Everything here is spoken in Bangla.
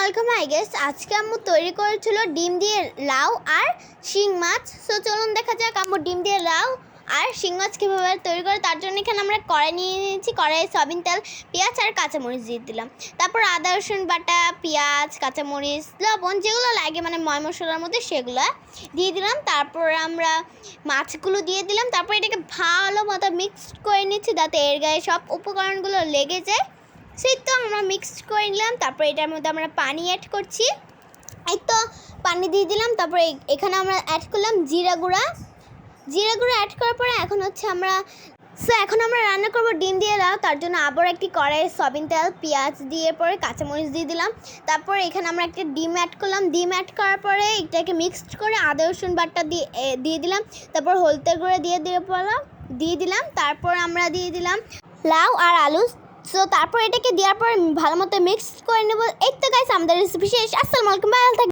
ওয়েলকাম আই গেস্ট আজকে আম্মু তৈরি করেছিল ডিম দিয়ে লাউ আর শিং মাছ। সো চলুন দেখা যাক আম্মু ডিম দিয়ে লাউ আর শিং মাছ কীভাবে তৈরি করে। তার জন্য এখানে আমরা কড়াই নিয়ে নিয়েছি। কড়াই সয়াবিন তেল, পেঁয়াজ আর কাঁচামরিচ দিয়ে দিলাম। তারপর আদা, রসুন, বাটা, পেঁয়াজ, কাঁচামরিচ, লবণ যেগুলো লাগে মানে ময় মশলার মধ্যে সেগুলো দিয়ে দিলাম। তারপর আমরা মাছগুলো দিয়ে দিলাম। তারপর এটাকে ভালো মতো মিক্সড করে নিচ্ছি, যাতে এর গায়ে সব উপকরণগুলো লেগে যায়। সেই তো আমরা মিক্সড করে নিলাম, তারপর এটার মধ্যে আমরা পানি অ্যাড করছি। এই তো পানি দিয়ে দিলাম, তারপরে এখানে আমরা অ্যাড করলাম জিরা গুঁড়া। জিরা গুঁড়া অ্যাড করার পরে এখন হচ্ছে আমরা সো এখন আমরা রান্না করব ডিম দিয়ে দাও তার জন্য আবার একটি কড়াই সয়াবিন তেল, পেঁয়াজ দিয়ে পরে কাঁচামরিচ দিয়ে দিলাম। তারপর এখানে আমরা একটা ডিম অ্যাড করলাম। ডিম অ্যাড করার পরে এটাকে মিক্সড করে আদা, রসুন বাটটা দিয়ে দিয়ে দিলাম। তারপর হলদের গুঁড়ো দিয়ে দিয়ে পড়লাম দিয়ে দিলাম। তারপর আমরা দিয়ে দিলাম লাউ আর আলু সো তারপর এটাকে দেওয়ার পর ভালো মতো মিক্স করে নেব। এই তো গাইস আমাদের রেসিপি শেষ। আসসালামু আলাইকুম ভালো থাকবেন।